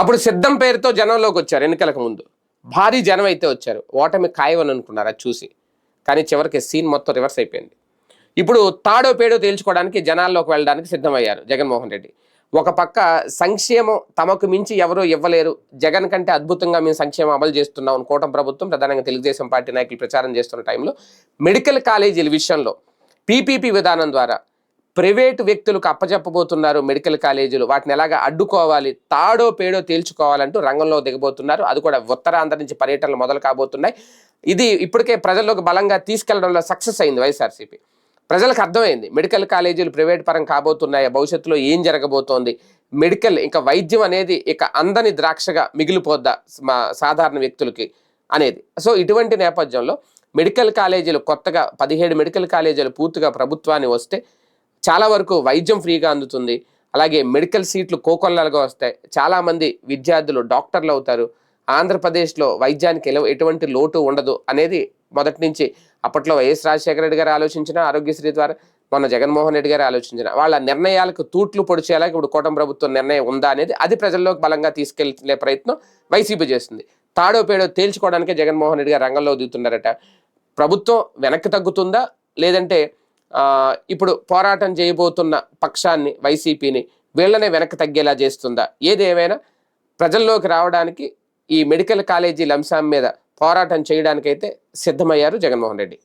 అప్పుడు సిద్ధం పేరుతో జనంలోకి వచ్చారు ఎన్నికలకు ముందు. భారీ జనం అయితే వచ్చారు. ఓటమి ఖాయమని అనుకున్నారు అది చూసి. కానీ చివరికి సీన్ మొత్తం రివర్స్ అయిపోయింది. ఇప్పుడు తాడో పేడో తేల్చుకోవడానికి జనాల్లోకి వెళ్ళడానికి సిద్ధమయ్యారు జగన్మోహన్ రెడ్డి. ఒక పక్క సంక్షేమం తమకు మించి ఎవరూ ఇవ్వలేరు. జగన్ కంటే అద్భుతంగా మేము సంక్షేమం అమలు చేస్తున్నాం అని కూటమి ప్రభుత్వం ప్రధానంగా తెలుగుదేశం పార్టీ నాయకులు ప్రచారం చేస్తున్న టైంలో మెడికల్ కాలేజీల విషయంలో పీపీపీ విధానం ద్వారా ప్రైవేటు వ్యక్తులకు అప్పచెప్పబోతున్నారు మెడికల్ కాలేజీలు. వాటిని ఎలాగ అడ్డుకోవాలి తాడో పేడో తేల్చుకోవాలంటూ రంగంలో దిగబోతున్నారు. అది కూడా ఉత్తరాంధ్ర నుంచి పర్యటనలు మొదలు కాబోతున్నాయి. ఇది ఇప్పటికే ప్రజల్లోకి బలంగా తీసుకెళ్ళడంలో సక్సెస్ అయింది వైఎస్ఆర్సీపీ. ప్రజలకు అర్థమైంది మెడికల్ కాలేజీలు ప్రైవేట్ పరం కాబోతున్నాయి. భవిష్యత్తులో ఏం జరగబోతోంది? మెడికల్ ఇంకా వైద్యం అనేది ఇక అందని ద్రాక్షగా మిగిలిపోద్దా మా సాధారణ వ్యక్తులకి అనేది. సో ఇటువంటి నేపథ్యంలో మెడికల్ కాలేజీలు కొత్తగా పదిహేడు మెడికల్ కాలేజీలు పూర్తిగా ప్రభుత్వాన్ని వస్తే చాలా వరకు వైద్యం ఫ్రీగా అందుతుంది. అలాగే మెడికల్ సీట్లు కోకొల్లలుగా వస్తాయి. చాలామంది విద్యార్థులు డాక్టర్లు అవుతారు. ఆంధ్రప్రదేశ్లో వైద్యానికి ఎల- ఎటువంటి లోటు ఉండదు అనేది మొదటి నుంచి అప్పట్లో వైఎస్ రాజశేఖర రెడ్డి గారు ఆలోచించిన ఆరోగ్యశ్రీ ద్వారా మొన్న జగన్మోహన్ రెడ్డి గారు ఆలోచించిన. వాళ్ళ నిర్ణయాలకు తూట్లు పొడిచేలా ఇప్పుడు కూటమి ప్రభుత్వం నిర్ణయం ఉందా అనేది అది ప్రజల్లోకి బలంగా తీసుకెళ్ళే ప్రయత్నం వైసీపీ చేస్తుంది. తాడో పేడో తేల్చుకోవడానికే జగన్మోహన్ రెడ్డి గారు రంగంలో దిగుతున్నారట. ప్రభుత్వం వెనక్కి తగ్గుతుందా? లేదంటే ఇప్పుడు పోరాటం చేయబోతున్న పక్షాన్ని వైసీపీని వీళ్ళనే వెనక్కి తగ్గేలా చేస్తుందా? ఏదేమైనా ప్రజల్లోకి రావడానికి ఈ మెడికల్ కాలేజీల అంశం మీద పోరాటం చేయడానికైతే సిద్ధమయ్యారు జగన్మోహన్ రెడ్డి.